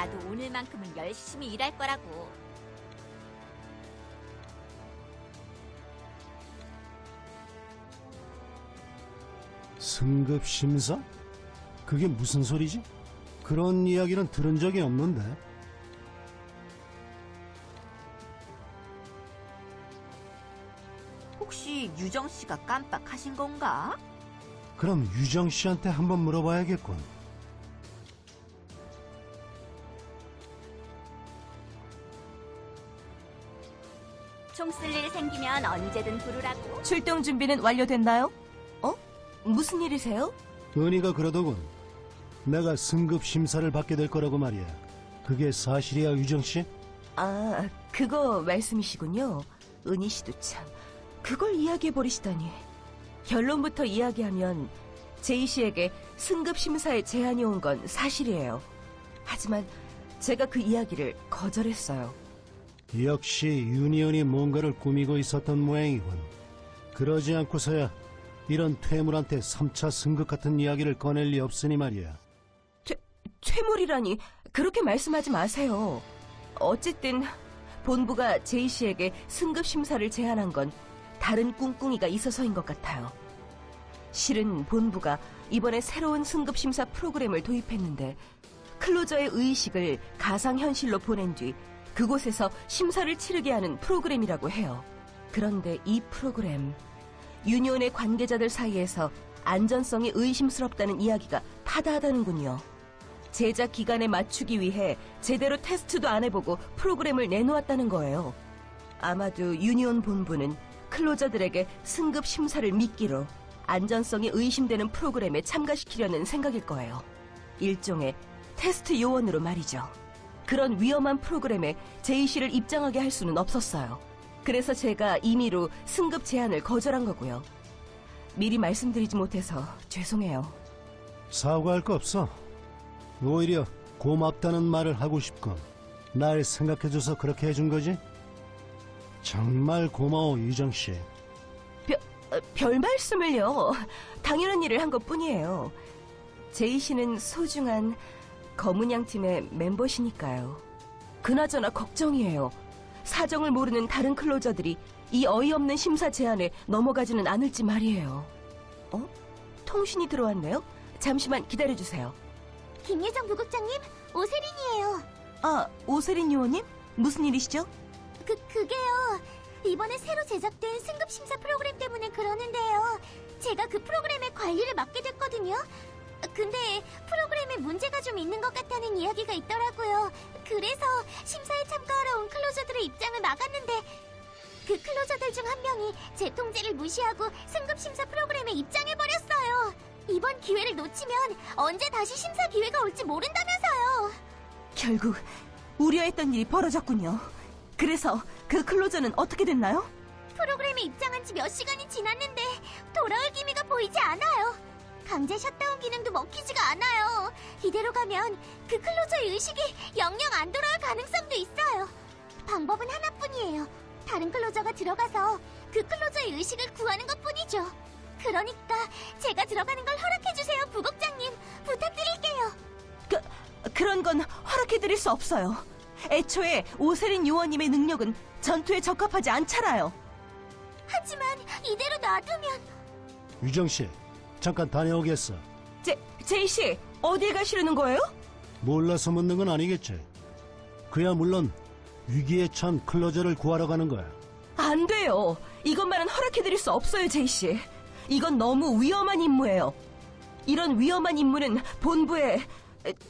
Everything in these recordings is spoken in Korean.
나도 오늘만큼은 열심히 일할 거라고. 승급 심사? 그게 무슨 소리지? 그런 이야기는 들은 적이 없는데. 혹시 유정 씨가 깜빡하신 건가? 그럼 유정 씨한테 한번 물어봐야겠군. 일 생기면 언제든 부르라고. 출동 준비는 완료됐나요? 어? 무슨 일이세요? 은희가 그러더군. 내가 승급 심사를 받게 될 거라고 말이야. 그게 사실이야, 유정 씨? 아, 그거 말씀이시군요. 은희 씨도 참. 그걸 이야기해 버리시다니. 결론부터 이야기하면 제이 씨에게 승급 심사에 제안이 온 건 사실이에요. 하지만 제가 그 이야기를 거절했어요. 역시 유니언이 뭔가를 꾸미고 있었던 모양이군. 그러지 않고서야 이런 퇴물한테 3차 승급 같은 이야기를 꺼낼 리 없으니 말이야. 퇴물이라니 그렇게 말씀하지 마세요. 어쨌든 본부가 제이 씨에게 승급 심사를 제안한 건 다른 꿍꿍이가 있어서인 것 같아요. 실은 본부가 이번에 새로운 승급 심사 프로그램을 도입했는데 클로저의 의식을 가상 현실로 보낸 뒤 그곳에서 심사를 치르게 하는 프로그램이라고 해요. 그런데 이 프로그램 유니온의 관계자들 사이에서 안전성이 의심스럽다는 이야기가 파다하다는군요. 제작 기간에 맞추기 위해 제대로 테스트도 안 해보고 프로그램을 내놓았다는 거예요. 아마도 유니온 본부는 클로저들에게 승급 심사를 미끼로 안전성이 의심되는 프로그램에 참가시키려는 생각일 거예요. 일종의 테스트 요원으로 말이죠. 그런 위험한 프로그램에 제이 씨를 입장하게 할 수는 없었어요. 그래서 제가 임의로 승급 제안을 거절한 거고요. 미리 말씀드리지 못해서 죄송해요. 사과할 거 없어. 오히려 고맙다는 말을 하고 싶고 날 생각해줘서 그렇게 해준 거지? 정말 고마워 유정 씨. 어, 별 말씀을요. 당연한 일을 한 것 뿐이에요. 제이 씨는 소중한 검은양 팀의 멤버시니까요. 그나저나 걱정이에요. 사정을 모르는 다른 클로저들이 이 어이없는 심사 제안에 넘어가지는 않을지 말이에요. 어? 통신이 들어왔네요? 잠시만 기다려주세요. 김예정 부국장님, 오세린이에요. 아, 오세린 요원님? 무슨 일이시죠? 그, 그게요. 이번에 새로 제작된 승급 심사 프로그램 때문에 그러는데요. 제가 그 프로그램의 관리를 맡게 됐거든요. 근데 프로그램에 문제가 좀 있는 것 같다는 이야기가 있더라고요. 그래서 심사에 참가하러 온 클로저들의 입장을 막았는데 그 클로저들 중 한 명이 제 통제를 무시하고 승급 심사 프로그램에 입장해 버렸어요. 이번 기회를 놓치면 언제 다시 심사 기회가 올지 모른다면서요. 결국 우려했던 일이 벌어졌군요. 그래서 그 클로저는 어떻게 됐나요? 프로그램에 입장한 지 몇 시간이 지났는데 돌아올 기미가 보이지 않아요. 강제 셧다운 기능도 먹히지가 않아요. 이대로 가면 그 클로저의 의식이 영영 안 돌아올 가능성도 있어요. 방법은 하나뿐이에요. 다른 클로저가 들어가서 그 클로저의 의식을 구하는 것뿐이죠. 그러니까 제가 들어가는 걸 허락해주세요, 부국장님. 부탁드릴게요. 그, 그런 건 허락해드릴 수 없어요. 애초에 오세린 요원님의 능력은 전투에 적합하지 않잖아요. 하지만 이대로 놔두면 유정 씨, 잠깐 다녀오겠어. 제, 제이 씨, 어딜 가시려는 거예요? 몰라서 묻는 건 아니겠지. 그야 물론 위기에 처한 클로저를 구하러 가는 거야. 안 돼요. 이것만은 허락해드릴 수 없어요, 제이 씨. 이건 너무 위험한 임무예요. 이런 위험한 임무는 본부에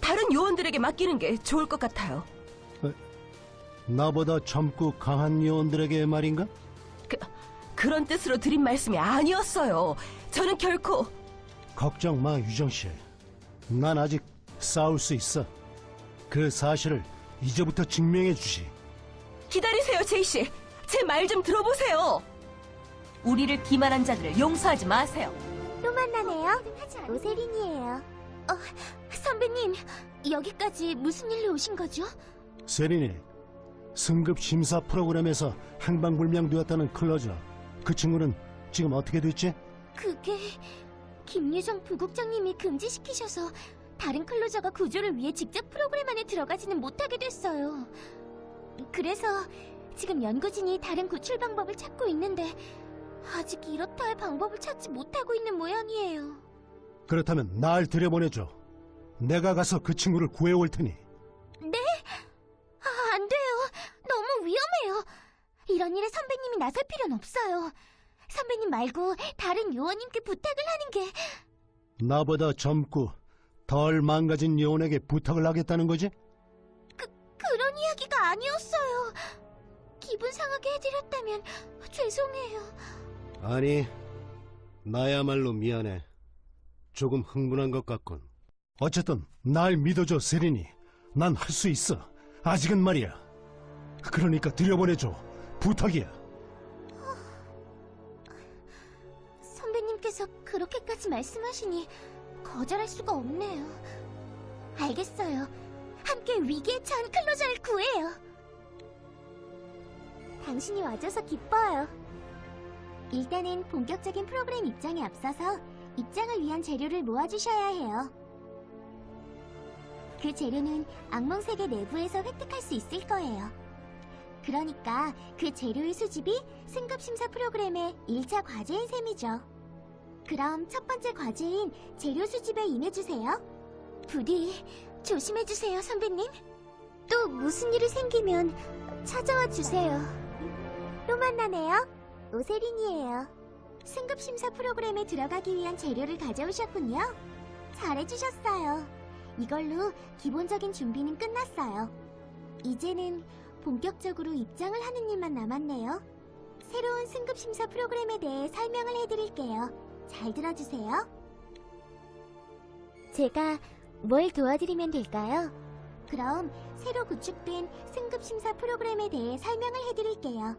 다른 요원들에게 맡기는 게 좋을 것 같아요. 나보다 젊고 강한 요원들에게 말인가? 그, 그런 뜻으로 드린 말씀이 아니었어요. 저는 결코 걱정 마, 유정 씨. 난 아직 싸울 수 있어. 그 사실을 이제부터 증명해 주지. 기다리세요, 제이 씨. 제 말 좀 들어보세요. 우리를 기만한 자들을 용서하지 마세요. 또 만나네요. 오세린이에요. 어, 선배님, 여기까지 무슨 일로 오신 거죠? 세린이, 승급 심사 프로그램에서 행방불명되었다는 클로저. 그 친구는 지금 어떻게 됐지? 그게 김유정 부국장님이 금지시키셔서 다른 클로저가 구조를 위해 직접 프로그램 안에 들어가지는 못하게 됐어요. 그래서 지금 연구진이 다른 구출 방법을 찾고 있는데 아직 이렇다 할 방법을 찾지 못하고 있는 모양이에요. 그렇다면 날 들여보내줘. 내가 가서 그 친구를 구해올 테니. 아, 안 돼요. 너무 위험해요. 이런 일에 선배님이 나설 필요는 없어요. 선배님 말고 다른 요원님께 부탁을 하는 게 나보다 젊고 덜 망가진 요원에게 부탁을 하겠다는 거지? 그런 이야기가 아니었어요. 기분 상하게 해드렸다면 죄송해요. 아니, 나야말로 미안해. 조금 흥분한 것 같군. 어쨌든 날 믿어줘, 세린이. 난 할 수 있어. 아직은 말이야. 그러니까 들여보내줘. 부탁이야. 그렇게까지 말씀하시니 거절할 수가 없네요. 알겠어요. 함께 위기에 처한 클로저를 구해요. 당신이 와줘서 기뻐요. 일단은 본격적인 프로그램 입장에 앞서서 입장을 위한 재료를 모아주셔야 해요. 그 재료는 악몽 세계 내부에서 획득할 수 있을 거예요. 그러니까 그 재료의 수집이 승급 심사 프로그램의 1차 과제인 셈이죠. 그럼 첫 번째 과제인 재료 수집에 임해주세요. 부디 조심해주세요, 선배님. 또 무슨 일이 생기면 찾아와 주세요. 또 만나네요. 오세린이에요. 승급 심사 프로그램에 들어가기 위한 재료를 가져오셨군요. 잘해주셨어요. 이걸로 기본적인 준비는 끝났어요. 이제는 본격적으로 입장을 하는 일만 남았네요. 새로운 승급 심사 프로그램에 대해 설명을 해드릴게요. 잘 들어주세요. 제가 뭘 도와드리면 될까요? 그럼 새로 구축된 승급 심사 프로그램에 대해 설명을 해드릴게요.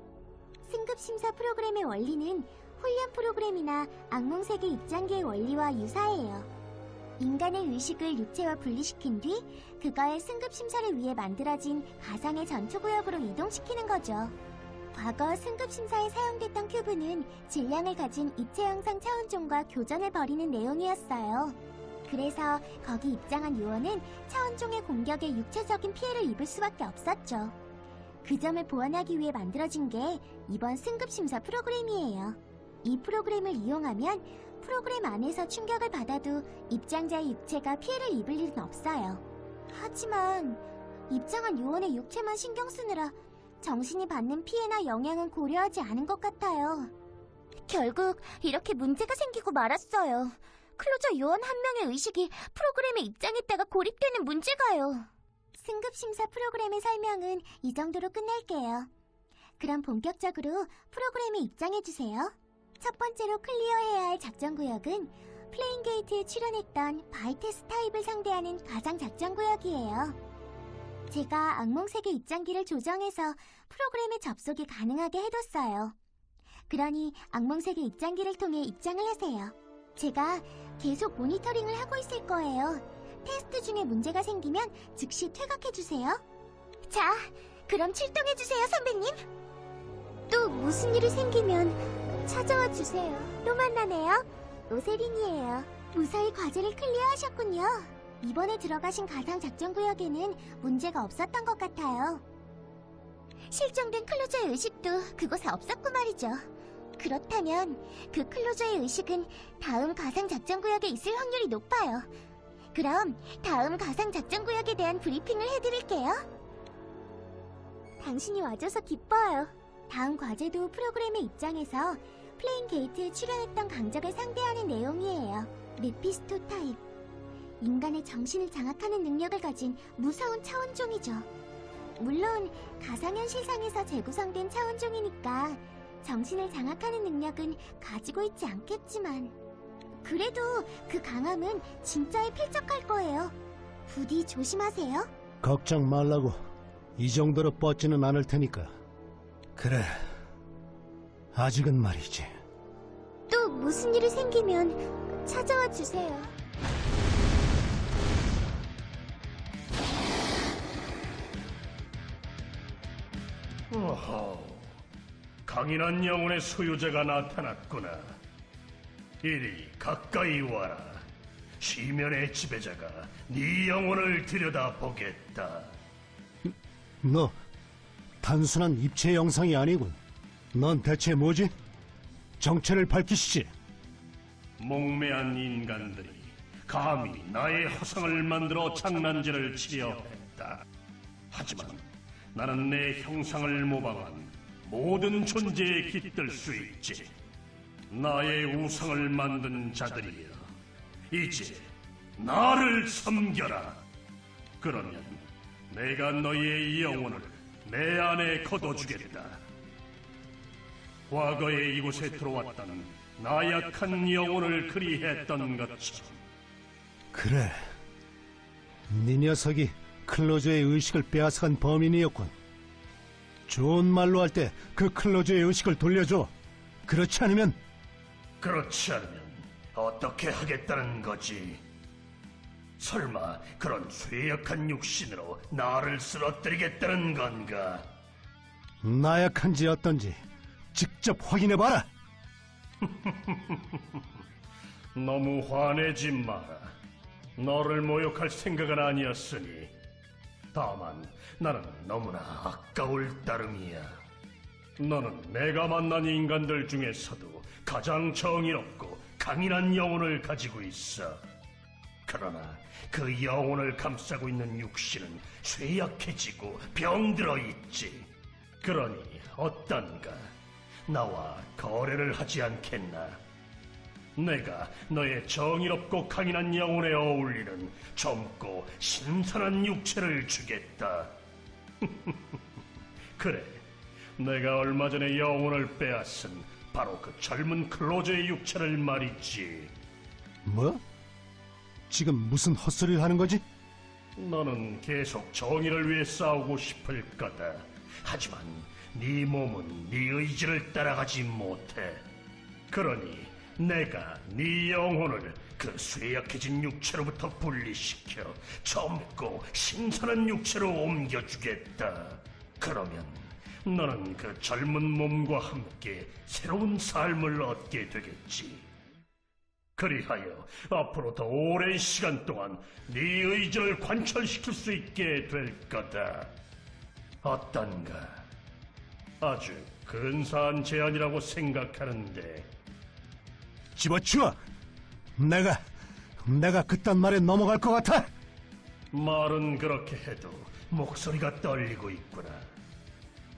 승급 심사 프로그램의 원리는 훈련 프로그램이나 악몽 세계 입장기의 원리와 유사해요. 인간의 의식을 육체와 분리시킨 뒤 그거의 승급 심사를 위해 만들어진 가상의 전투구역으로 이동시키는 거죠. 과거 승급 심사에 사용됐던 큐브는 질량을 가진 입체 형상 차원종과 교전을 벌이는 내용이었어요. 그래서 거기 입장한 요원은 차원종의 공격에 육체적인 피해를 입을 수밖에 없었죠. 그 점을 보완하기 위해 만들어진 게 이번 승급 심사 프로그램이에요. 이 프로그램을 이용하면 프로그램 안에서 충격을 받아도 입장자의 육체가 피해를 입을 일은 없어요. 하지만 입장한 요원의 육체만 신경 쓰느라 정신이 받는 피해나 영향은 고려하지 않은 것 같아요. 결국 이렇게 문제가 생기고 말았어요. 클로저 요원 한 명의 의식이 프로그램에 입장했다가 고립되는 문제가요. 승급 심사 프로그램의 설명은 이 정도로 끝낼게요. 그럼 본격적으로 프로그램에 입장해주세요. 첫 번째로 클리어해야 할 작전 구역은 플레인 게이트에 출연했던 바이테스 타입을 상대하는 가상 작전 구역이에요. 제가 악몽세계 입장기를 조정해서 프로그램에 접속이 가능하게 해뒀어요. 그러니 악몽세계 입장기를 통해 입장을 하세요. 제가 계속 모니터링을 하고 있을 거예요. 테스트 중에 문제가 생기면 즉시 퇴각해주세요. 자, 그럼 출동해주세요, 선배님. 또 무슨 일이 생기면 찾아와 주세요. 또 만나네요. 오세린이에요. 무사히 과제를 클리어하셨군요. 이번에 들어가신 가상 작전 구역에는 문제가 없었던 것 같아요. 실종된 클로저의 의식도 그곳에 없었고 말이죠. 그렇다면 그 클로저의 의식은 다음 가상 작전 구역에 있을 확률이 높아요. 그럼 다음 가상 작전 구역에 대한 브리핑을 해드릴게요. 당신이 와줘서 기뻐요. 다음 과제도 프로그램의 입장에서 플레인 게이트에 출연했던 강적을 상대하는 내용이에요. 메피스토 타입. 인간의 정신을 장악하는 능력을 가진 무서운 차원종이죠. 물론 가상현실상에서 재구성된 차원종이니까 정신을 장악하는 능력은 가지고 있지 않겠지만 그래도 그 강함은 진짜에 필적할 거예요. 부디 조심하세요. 걱정 말라고. 이 정도로 뻗지는 않을 테니까. 그래. 아직은 말이지. 또 무슨 일이 생기면 찾아와 주세요. 오호, 강인한 영혼의 소유자가 나타났구나. 이리 가까이 와라. 시면의 지배자가 네 영혼을 들여다보겠다. 너 단순한 입체 영상이 아니군. 넌 대체 뭐지? 정체를 밝히시지. 목매한 인간들이 감히 나의 허상을 만들어 장난질을 치려 했다. 하지만 나는 내 형상을 모방한 모든 존재에 깃들 수 있지. 나의 우상을 만든 자들이여, 이제 나를 섬겨라. 그러면 내가 너희의 영혼을 내 안에 거둬주겠다. 과거에 이곳에 들어왔던 나약한 영혼을 그리했던 것처럼 그래. 네 녀석이 클로저의 의식을 빼앗아간 범인이었군. 좋은 말로 할 때 그 클로저의 의식을 돌려줘. 그렇지 않으면 그렇지 않으면 어떻게 하겠다는 거지? 설마 그런 쇠약한 육신으로 나를 쓰러뜨리겠다는 건가? 나약한지 어떤지 직접 확인해봐라. 너무 화내지 마라. 너를 모욕할 생각은 아니었으니. 다만 나는 너무나 아까울 따름이야. 너는 내가 만난 인간들 중에서도 가장 정의롭고 강인한 영혼을 가지고 있어. 그러나 그 영혼을 감싸고 있는 육신은 쇠약해지고 병들어 있지. 그러니 어떤가? 나와 거래를 하지 않겠나? 내가 너의 정의롭고 강인한 영혼에 어울리는 젊고 신선한 육체를 주겠다. 그래, 내가 얼마 전에 영혼을 빼앗은 바로 그 젊은 클로저의 육체를 말이지. 뭐? 지금 무슨 헛소리를 하는 거지? 너는 계속 정의를 위해 싸우고 싶을 거다. 하지만 네 몸은 네 의지를 따라가지 못해. 그러니 내가 네 영혼을 그 쇠약해진 육체로부터 분리시켜 젊고 신선한 육체로 옮겨주겠다. 그러면 너는 그 젊은 몸과 함께 새로운 삶을 얻게 되겠지. 그리하여 앞으로 더 오랜 시간 동안 네 의지를 관철시킬 수 있게 될 거다. 어떤가? 아주 근사한 제안이라고 생각하는데 집어치워! 내가, 내가 그딴 말에 넘어갈 것 같아! 말은 그렇게 해도 목소리가 떨리고 있구나.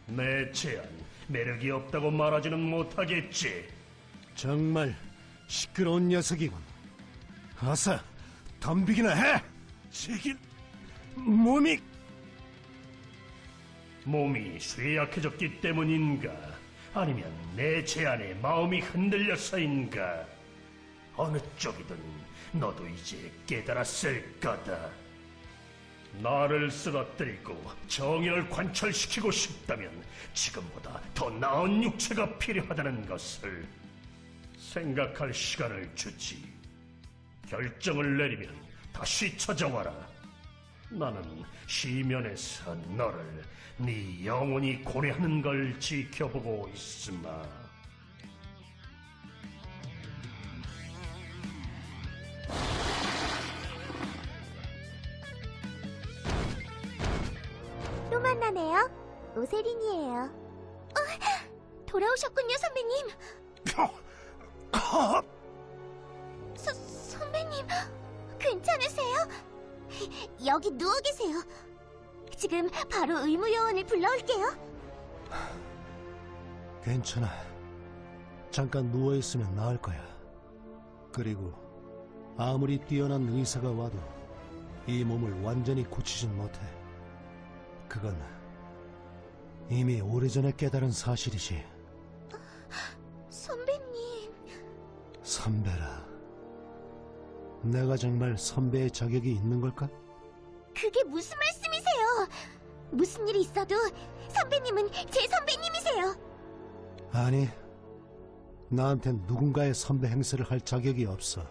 내 제안 매력이 없다고 말하지는 못하겠지. 정말 시끄러운 녀석이군. 어서 덤비기나 해! 지금 몸이 몸이 쇠약해졌기 때문인가? 아니면 내 제안에 마음이 흔들려서인가? 어느 쪽이든 너도 이제 깨달았을 거다. 나를 쓰러뜨리고 정의를 관철시키고 싶다면 지금보다 더 나은 육체가 필요하다는 것을 생각할 시간을 주지. 결정을 내리면 다시 찾아와라. 나는 시면에서 너를 네 영혼이 고뇌하는 걸 지켜보고 있으마. 또 만나네요. 오세린이에요. 어, 돌아오셨군요, 선배님. 서, 선배님, 괜찮으세요? 여기 누워 계세요. 지금 바로 의무요원을 불러올게요. 괜찮아. 잠깐 누워있으면 나을 거야. 그리고 아무리 뛰어난 의사가 와도 이 몸을 완전히 고치진 못해. 그건 이미 오래전에 깨달은 사실이지. 선배님, 선배라. 내가 정말 선배의 자격이 있는 걸까? 그게 무슨 말씀이세요? 무슨 일이 있어도 선배님은 제 선배님이세요. 아니, 나한텐 누군가의 선배 행세를 할 자격이 없어.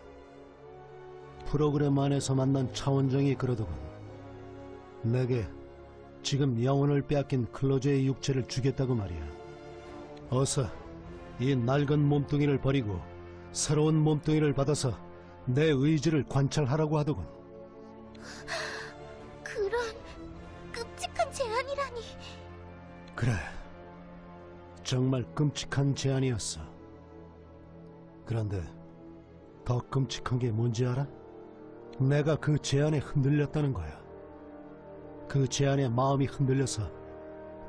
프로그램 안에서 만난 차원정이 그러더군. 내게 지금 영혼을 빼앗긴 클로저의 육체를 주겠다고 말이야. 어서 이 낡은 몸뚱이를 버리고 새로운 몸뚱이를 받아서 내 의지를 관찰하라고 하더군. 그런 끔찍한 제안이라니. 그래. 정말 끔찍한 제안이었어. 그런데 더 끔찍한 게 뭔지 알아? 내가 그 제안에 흔들렸다는 거야. 그 제안에 마음이 흔들려서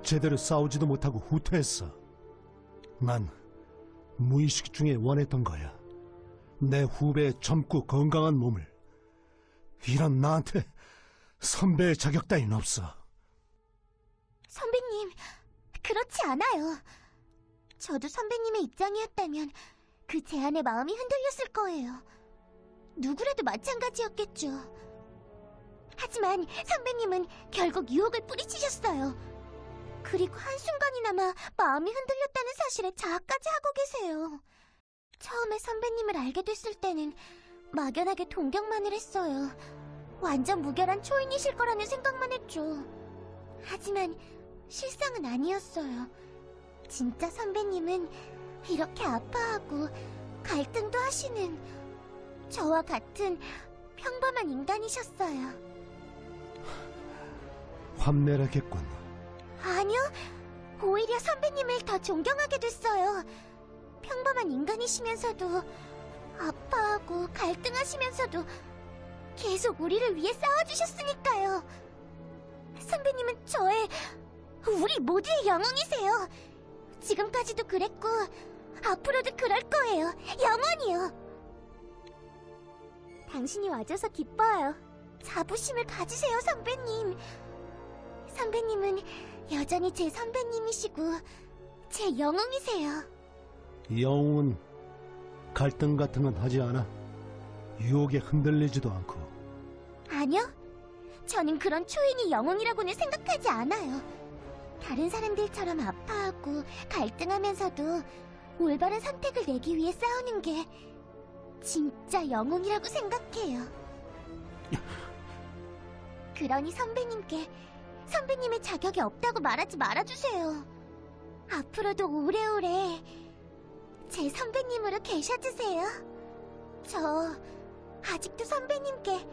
제대로 싸우지도 못하고 후퇴했어. 난 무의식 중에 원했던 거야. 내 후배의 젊고 건강한 몸을. 이런 나한테 선배의 자격 따윈 없어. 선배님, 그렇지 않아요. 저도 선배님의 입장이었다면 그 제안에 마음이 흔들렸을 거예요. 누구라도 마찬가지였겠죠. 하지만 선배님은 결국 유혹을 뿌리치셨어요. 그리고 한순간이나마 마음이 흔들렸다는 사실에 자학까지 하고 계세요. 처음에 선배님을 알게 됐을 때는 막연하게 동경만을 했어요. 완전 무결한 초인이실 거라는 생각만 했죠. 하지만 실상은 아니었어요. 진짜 선배님은 이렇게 아파하고 갈등도 하시는 저와 같은 평범한 인간이셨어요. 환멸하겠군. 아니요, 오히려 선배님을 더 존경하게 됐어요. 평범한 인간이시면서도 아파하고 갈등하시면서도 계속 우리를 위해 싸워주셨으니까요. 선배님은 저의 우리 모두의 영웅이세요. 지금까지도 그랬고 앞으로도 그럴 거예요. 영원히요. 당신이 와줘서 기뻐요. 자부심을 가지세요, 선배님. 선배님은 여전히 제 선배님이시고 제 영웅이세요. 영웅은 갈등 같은 건 하지 않아. 유혹에 흔들리지도 않고. 아니요. 저는 그런 초인이 영웅이라고는 생각하지 않아요. 다른 사람들처럼 아파하고 갈등하면서도 올바른 선택을 내기 위해 싸우는 게 진짜 영웅이라고 생각해요. 그러니 선배님께 선배님의 자격이 없다고 말하지 말아주세요. 앞으로도 오래오래 제 선배님으로 계셔주세요. 저 아직도 선배님께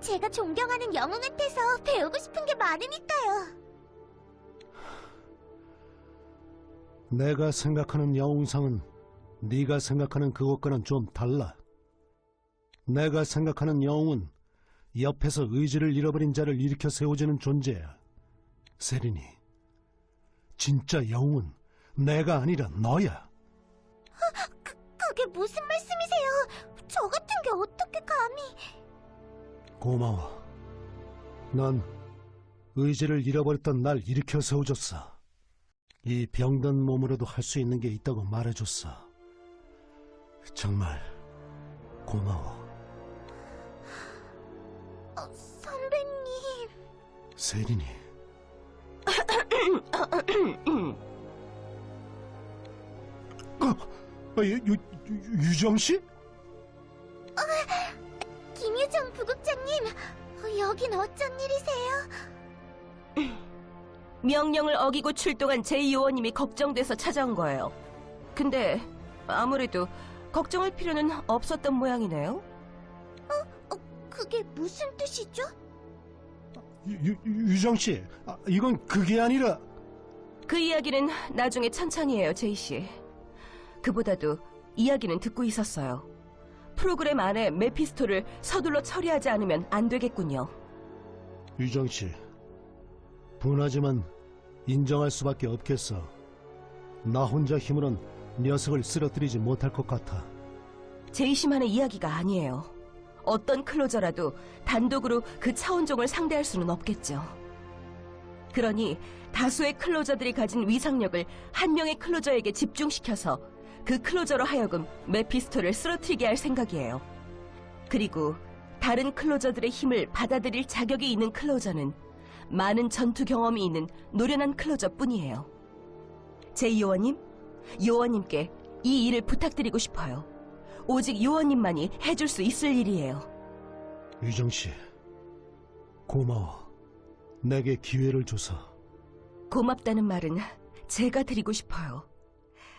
제가 존경하는 영웅한테서 배우고 싶은 게 많으니까요. 내가 생각하는 영웅상은 네가 생각하는 그것과는 좀 달라. 내가 생각하는 영웅은 옆에서 의지를 잃어버린 자를 일으켜 세워주는 존재야. 세린이, 진짜 영웅은 내가 아니라 너야. 그게 무슨 말씀이세요? 저 같은 게 어떻게 감히... 고마워. 넌 의지를 잃어버렸던 날 일으켜 세워줬어. 이 병든 몸으로도 할 수 있는 게 있다고 말해줬어. 정말 고마워. 어, 선배님... 세린이. 어, 유, 유, 유- 유정 씨? 김유정 부국장님, 어, 여긴 어쩐 일이세요? 명령을 어기고 출동한 제이 요원님이 걱정돼서 찾아온 거예요. 근데 아무래도 걱정할 필요는 없었던 모양이네요. 그게 무슨 뜻이죠? 유, 유, 유정 씨, 아, 이건 그게 아니라 그 이야기는 나중에 천천히 해요, 제이 씨. 그보다도 이야기는 듣고 있었어요. 프로그램 안에 메피스토를 서둘러 처리하지 않으면 안 되겠군요. 유정 씨. 분하지만 인정할 수밖에 없겠어. 나 혼자 힘으론 녀석을 쓰러뜨리지 못할 것 같아. 제이 씨만의 이야기가 아니에요. 어떤 클로저라도 단독으로 그 차원종을 상대할 수는 없겠죠. 그러니 다수의 클로저들이 가진 위상력을 한 명의 클로저에게 집중시켜서 그 클로저로 하여금 메피스토를 쓰러뜨리게 할 생각이에요. 그리고 다른 클로저들의 힘을 받아들일 자격이 있는 클로저는 많은 전투 경험이 있는 노련한 클로저뿐이에요. 제 요원님, 요원님께 이 일을 부탁드리고 싶어요. 오직 요원님만이 해줄 수 있을 일이에요. 유정 씨. 고마워. 내게 기회를 줘서. 고맙다는 말은 제가 드리고 싶어요.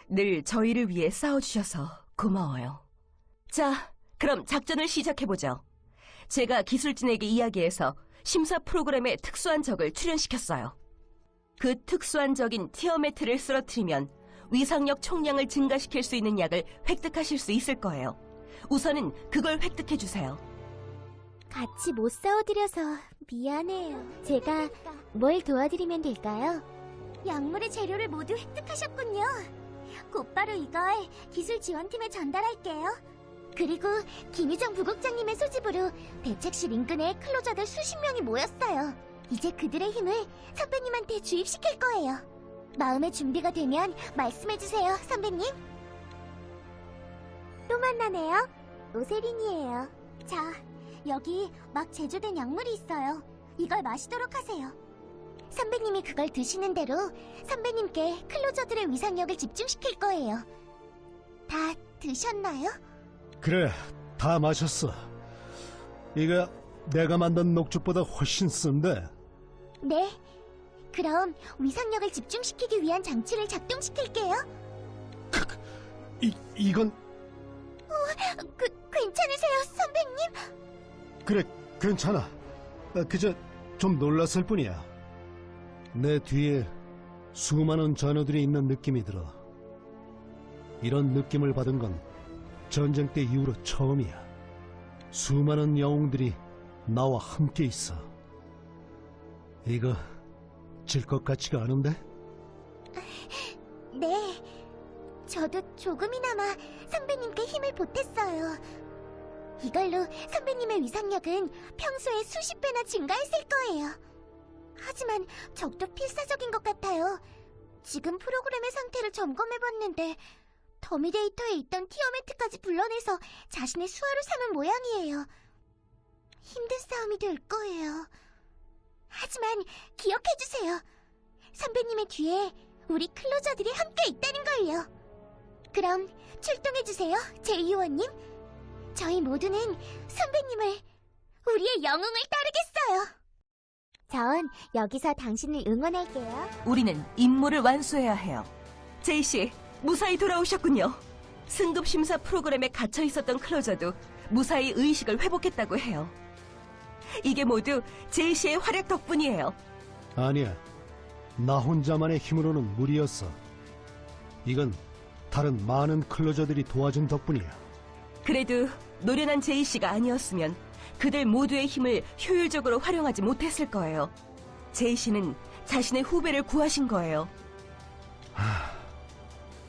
늘 저희를 위해 싸워주셔서 고마워요. 자, 그럼 작전을 시작해보죠. 제가 기술진에게 이야기해서 심사 프로그램에 특수한 적을 출연시켰어요. 그 특수한 적인 티어메트를 쓰러뜨리면 위상력 총량을 증가시킬 수 있는 약을 획득하실 수 있을 거예요. 우선은 그걸 획득해주세요. 같이 못 싸워드려서 미안해요. 제가 뭘 도와드리면 될까요? 약물의 재료를 모두 획득하셨군요. 곧바로 이걸 기술 지원팀에 전달할게요. 그리고 김유정 부국장님의 소집으로 대책실 인근에 클로저들 수십 명이 모였어요. 이제 그들의 힘을 선배님한테 주입시킬 거예요. 마음의 준비가 되면 말씀해주세요, 선배님. 또 만나네요. 오세린이에요. 자, 여기 막 제조된 약물이 있어요. 이걸 마시도록 하세요. 선배님이 그걸 드시는 대로 선배님께 클로저들의 위상력을 집중시킬 거예요. 다 드셨나요? 그래, 다 마셨어. 이거 내가 만든 녹즙보다 훨씬 쓴데. 네. 그럼 위상력을 집중시키기 위한 장치를 작동시킬게요. 이, 이건 그, 괜찮으세요, 선배님? 그래, 괜찮아. 아, 그저 좀 놀랐을 뿐이야. 내 뒤에 수많은 전우들이 있는 느낌이 들어. 이런 느낌을 받은 건 전쟁 때 이후로 처음이야. 수많은 영웅들이 나와 함께 있어. 이거 질 것 같지가 않은데? 네. 저도 조금이나마 선배님께 힘을 보탰어요. 이걸로 선배님의 위상력은 평소에 수십 배나 증가했을 거예요. 하지만 적도 필사적인 것 같아요. 지금 프로그램의 상태를 점검해봤는데 더미 데이터에 있던 티어메트까지 불러내서 자신의 수하로 삼은 모양이에요. 힘든 싸움이 될 거예요. 하지만 기억해주세요. 선배님의 뒤에 우리 클로저들이 함께 있다는 걸요. 그럼 출동해주세요, 제이원님. 저희 모두는 선배님을, 우리의 영웅을 따르겠어요. 전 여기서 당신을 응원할게요. 우리는 임무를 완수해야 해요. 제이 씨, 무사히 돌아오셨군요. 승급 심사 프로그램에 갇혀 있었던 클로저도 무사히 의식을 회복했다고 해요. 이게 모두 제이 씨의 활약 덕분이에요. 아니야. 나 혼자만의 힘으로는 무리였어. 이건 다른 많은 클로저들이 도와준 덕분이야. 그래도 노련한 제이 씨가 아니었으면 그들 모두의 힘을 효율적으로 활용하지 못했을 거예요. 제이 씨는 자신의 후배를 구하신 거예요.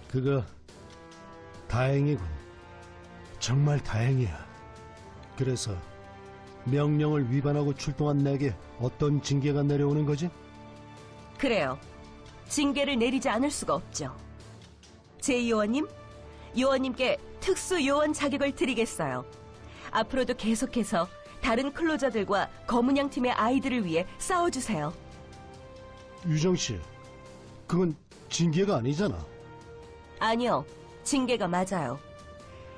그거 다행이군. 정말 다행이야. 그래서 명령을 위반하고 출동한 내게 어떤 징계가 내려오는 거지? 그래요. 징계를 내리지 않을 수가 없죠. 제 요원님, 요원님께 특수 요원 자격을 드리겠어요. 앞으로도 계속해서 다른 클로저들과 검은양 팀의 아이들을 위해 싸워주세요. 유정 씨, 그건 징계가 아니잖아. 아니요, 징계가 맞아요.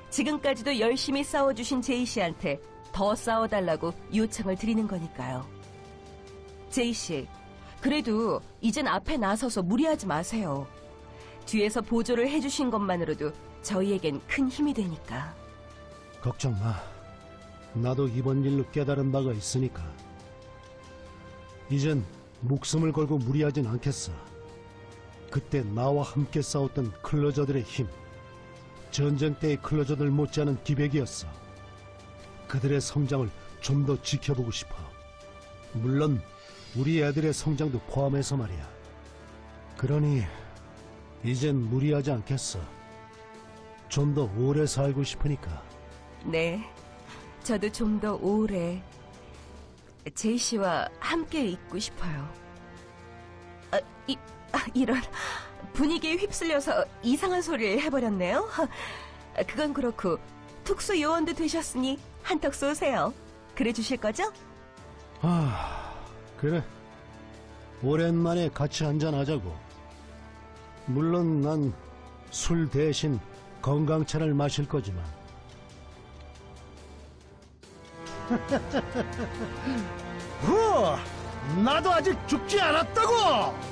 지금까지도 열심히 싸워주신 제이 씨한테 더 싸워달라고 요청을 드리는 거니까요. 제이 씨, 그래도 이젠 앞에 나서서 무리하지 마세요. 뒤에서 보조를 해주신 것만으로도 저희에겐 큰 힘이 되니까. 걱정 마. 나도 이번 일로 깨달은 바가 있으니까. 이젠 목숨을 걸고 무리하진 않겠어. 그때 나와 함께 싸웠던 클로저들의 힘. 전쟁 때의 클로저들 못지않은 기백이었어. 그들의 성장을 좀 더 지켜보고 싶어. 물론 우리 애들의 성장도 포함해서 말이야. 그러니 이젠 무리하지 않겠어. 좀 더 오래 살고 싶으니까. 네, 저도 좀 더 오래 제이 씨와 함께 있고 싶어요. 아, 이, 아, 이런 분위기에 휩쓸려서 이상한 소리를 해버렸네요. 아, 그건 그렇고 특수 요원도 되셨으니 한턱 쏘세요. 그래 주실 거죠? 아, 그래. 오랜만에 같이 한잔하자고. 물론 난 술 대신 건강차를 마실 거지만. 후! 나도 아직 죽지 않았다고!